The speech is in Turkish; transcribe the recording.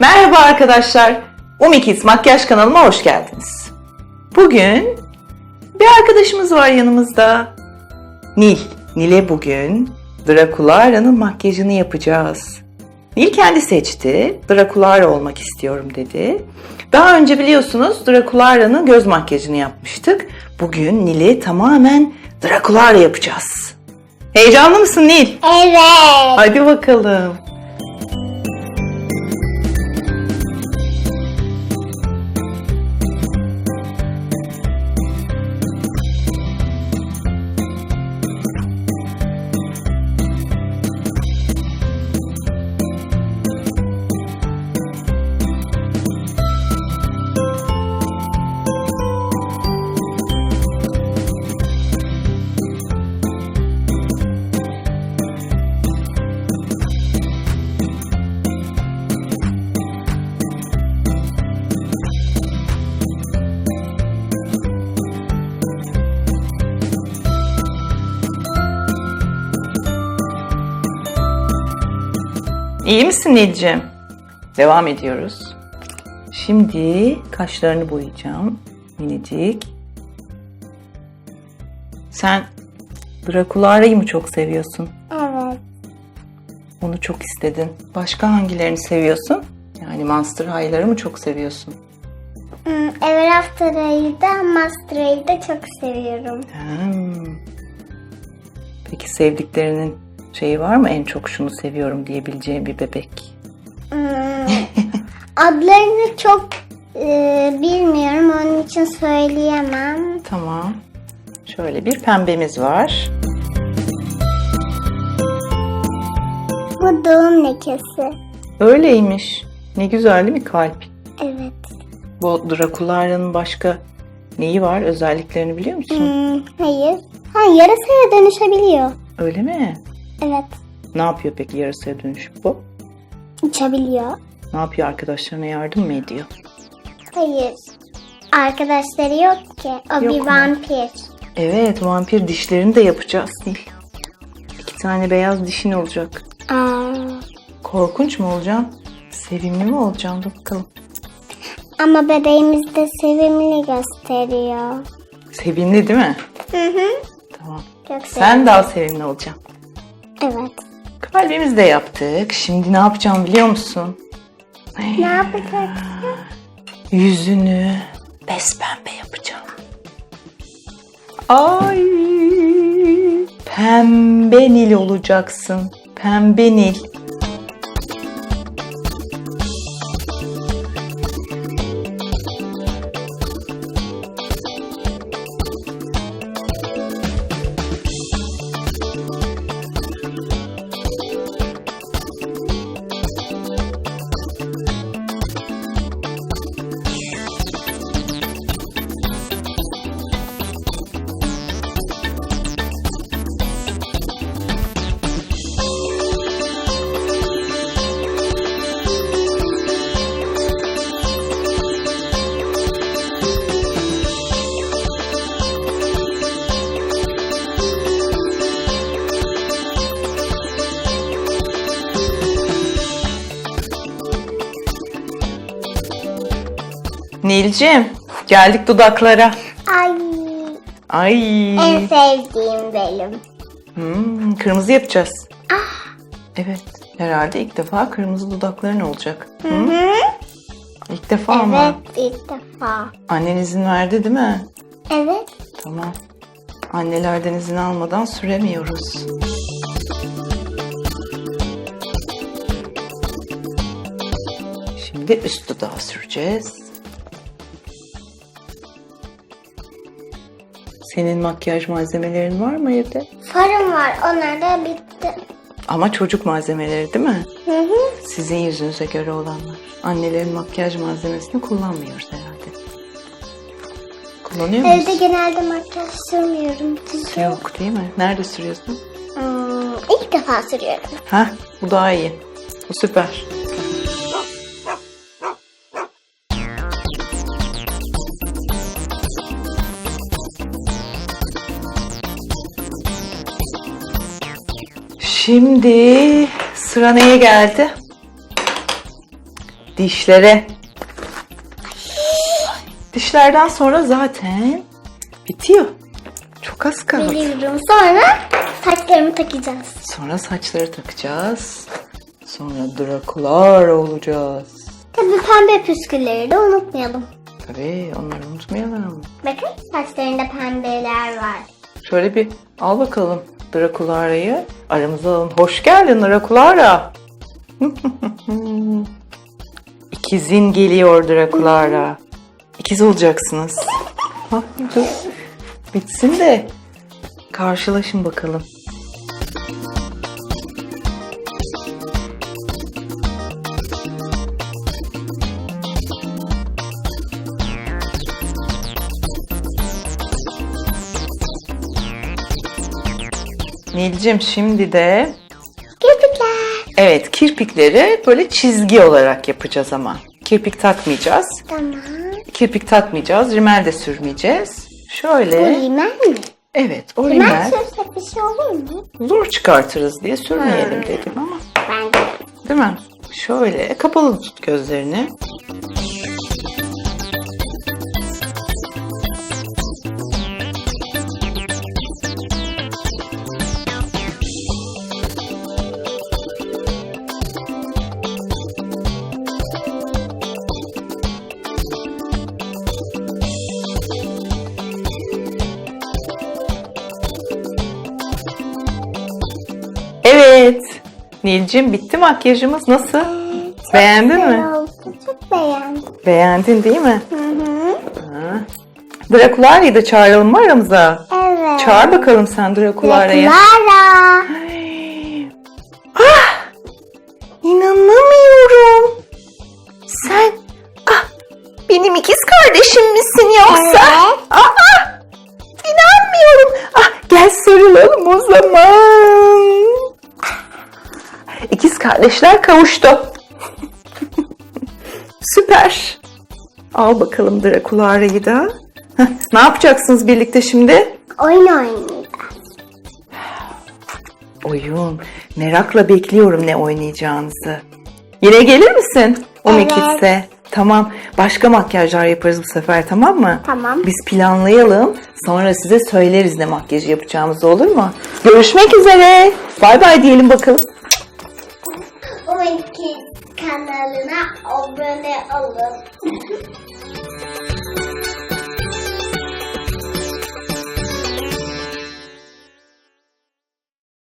Merhaba arkadaşlar. Umikids Makyaj kanalıma hoş geldiniz. Bugün bir arkadaşımız var yanımızda. Nil. Nil'e bugün Drakulara'nın makyajını yapacağız. Nil kendi seçti. Drakulara olmak istiyorum dedi. Daha önce biliyorsunuz Drakulara'nın göz makyajını yapmıştık. Bugün Nil'i tamamen Drakulara yapacağız. Heyecanlı mısın Nil? Evet. Hadi bakalım. İyi misin Nilcim? Devam ediyoruz. Şimdi kaşlarını boyayacağım. Minicik. Sen Drakulara'yı mı çok seviyorsun? Evet. Onu çok istedin. Başka hangilerini seviyorsun? Yani Monster High'ları mı çok seviyorsun? Hmm, Ever After'ı da Master'ı da çok seviyorum. Hmm. Peki sevdiklerinin şeyi var mı? En çok şunu seviyorum diyebileceğin bir bebek. Hmm, Adlarını çok e, bilmiyorum onun için söyleyemem. Tamam. Şöyle bir pembemiz var. Bu doğum lekesi. Öyleymiş. Ne güzel değil mi kalp? Evet. Bu Drakulara'nın başka neyi var? Özelliklerini biliyor musun? Hmm, hayır. Ha yarasaya dönüşebiliyor. Öyle mi? Evet. Ne yapıyor peki yarasaya dönüşüp bu? Uçabiliyor. Ne yapıyor arkadaşlarına yardım mı ediyor? Hayır. Arkadaşları yok ki. O Yok bir mu? vampir. Evet vampir dişlerini de yapacağız değil. İki tane beyaz dişin olacak. Aa, Korkunç mu olacaksın? Sevimli mi olacaksın? Bakalım. ama bebeğimiz de sevimli gösteriyor. Sevimli değil mi? Hı hı. Tamam. Çok sevimli. Sen daha sevimli olacaksın. Evet. Kalbimizi de yaptık. Şimdi ne yapacağım biliyor musun? Ne yapacak? Yüzünü pembe yapacağım. Ay! Pembe Nil olacaksın. Pembe Nil. Nilcim, geldik dudaklara. Ay. Ay. En sevdiğim benim. Hmm, kırmızı yapacağız. Evet, herhalde ilk defa kırmızı dudakların olacak. Hı? Hı? İlk defa ama. Evet ilk defa. Annen izin verdi değil mi? Evet. Tamam. Annelerden izin almadan süremiyoruz. Şimdi üst dudağı süreceğiz. Senin makyaj malzemelerin var mı evde? Farım var onlar da bitti. Ama çocuk malzemeleri değil mi? Hı hı. Sizin yüzünüze göre olanlar. Annelerin makyaj malzemesini kullanmıyoruz herhalde. Kullanıyor muyuz? Evde genelde makyaj sürmüyorum. Çünkü Yok değil mi? Nerede sürüyorsun? hmm, ilk defa sürüyorum. Heh, bu daha iyi. Bu süper. Şimdi sıra neye geldi? dişlere. Dişlerden sonra zaten bitiyor. Çok az kaldı. Biliyorum. Sonra saçlarımı takacağız. Sonra saçları takacağız. Sonra drakular olacağız. Tabii pembe püskülleri de unutmayalım. Tabii onları unutmayalım. Bakın saçlarında pembeler var. Şöyle bir al bakalım Drakulara'yı. Aramıza alalım. Hoş geldin Drakulara. İkizin geliyor Drakulara. İkiz olacaksınız. Dur. Bitsin de karşılaşın bakalım. Nilcim şimdi de Kirpikler. evet kirpikleri böyle çizgi olarak yapacağız ama. Kirpik takmayacağız. Tamam. Kirpik takmayacağız. Rimel de sürmeyeceğiz. Bu Şöyle. rimel mi? Evet o Rimel rimel. sürsek bir şey olur mu? Zor çıkartırız diye sürmeyelim dedim ama. Bence. Değil mi? Şöyle kapalı tut gözlerini. Evet. Nilcim bitti makyajımız nasıl? Beğendin mi? Oldu. Çok beğendim. Beğendin değil mi? Hı hı. Ha. Drakulara'yı da çağıralım mı aramıza? Evet. Çağır bakalım sen Drakulara'yı. Clara. Ah! İnanamıyorum. Sen ah, benim ikiz kardeşim misin yoksa? Evet. Aa, inanmıyorum. Ah, gel sarılalım o zaman. Kardeşler kavuştu. Süper. Al bakalım Drakulara'yı da. Ne yapacaksınız birlikte şimdi? Oyun oynayacağız. Oyun. Merakla bekliyorum ne oynayacağınızı. Yine gelir misin? O Evet. Mekis'e. Tamam. Başka makyajlar yaparız bu sefer tamam mı? Tamam. Biz planlayalım. Sonra size söyleriz ne makyajı yapacağımız olur mu? Görüşmek üzere. Bay bay diyelim bakalım. Oyun kanalına abone olun.